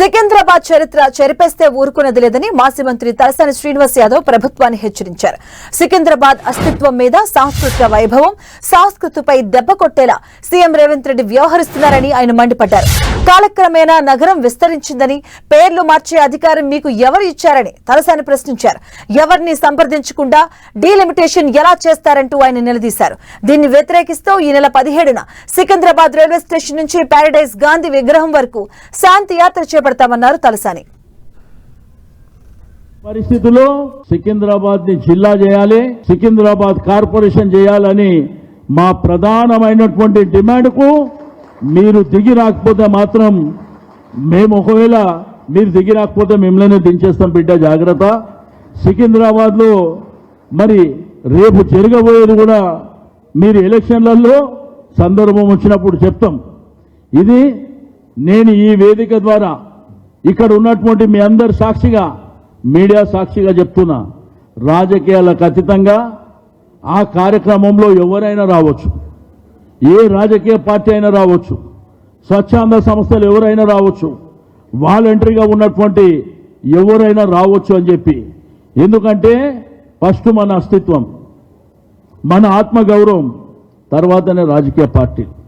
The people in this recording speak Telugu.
సికింద్రాబాద్ చరిత్ర చెరిపేస్తే ఊరుకునేది లేదని మాజీ మంత్రి తలసాని శ్రీనివాస్ యాదవ్ ప్రభుత్వాన్ని హెచ్చరించారు. సికింద్రాబాద్ అస్తిత్వం మీద సాంస్కృతిక వైభవం సంస్కృతిపై దెబ్బ కొట్టేలా సీఎం రేవంత్ రెడ్డి వ్యవహరిస్తున్నారని ఆయన మండిపడ్డారు. కాలక్రమేణా నగరం విస్తరించిందని పేర్లు మార్చే అధికారం మీకు ఎవరు ఇచ్చారని తలసాని ప్రశ్నించారు. ఎవరిని సంప్రదించకుండా డీలిమిటేషన్ ఎలా చేస్తారంటూ ఆయన నిలదీశారు. దీన్ని వ్యతిరేకిస్తూ ఈ నెల పదిహేడున సికింద్రాబాద్ రైల్వే స్టేషన్ నుంచి ప్యారడైజ్ గాంధీ విగ్రహం వరకు శాంతి యాత్ర చేపడతామన్నారు తలసాని. పరిస్థితుల్లో సికింద్రాబాద్ని జిల్లా చేయాలి సికింద్రాబాద్ కార్పొరేషన్ చేయాలని మా ప్రధానమైనటువంటి డిమాండ్కు మీరు దిగి రాకపోతే మాత్రం మేము ఒకవేళ మీరు దిగి రాకపోతే మిమ్మల్ని దించేస్తాం బిడ్డ జాగ్రత్త. సికింద్రాబాద్లో మరి రేపు జరగబోయేది కూడా మీరు ఎలక్షన్లలో సందర్భం వచ్చినప్పుడు చెప్తాం. ఇది నేను ఈ వేదిక ద్వారా ఇక్కడ ఉన్నటువంటి మీ అందరి సాక్షిగా మీడియా సాక్షిగా చెప్తున్నా. రాజకీయాలకు అతీతంగా ఆ కార్యక్రమంలో ఎవరైనా రావచ్చు. ఏ రాజకీయ పార్టీ అయినా రావచ్చు. స్వచ్ఛంద సంస్థలు ఎవరైనా రావచ్చు. వాలంటరీగా ఉన్నటువంటి ఎవరైనా రావచ్చు అని చెప్పి. ఎందుకంటే ఫస్ట్ మన అస్తిత్వం మన ఆత్మగౌరవం తర్వాతనే రాజకీయ పార్టీలు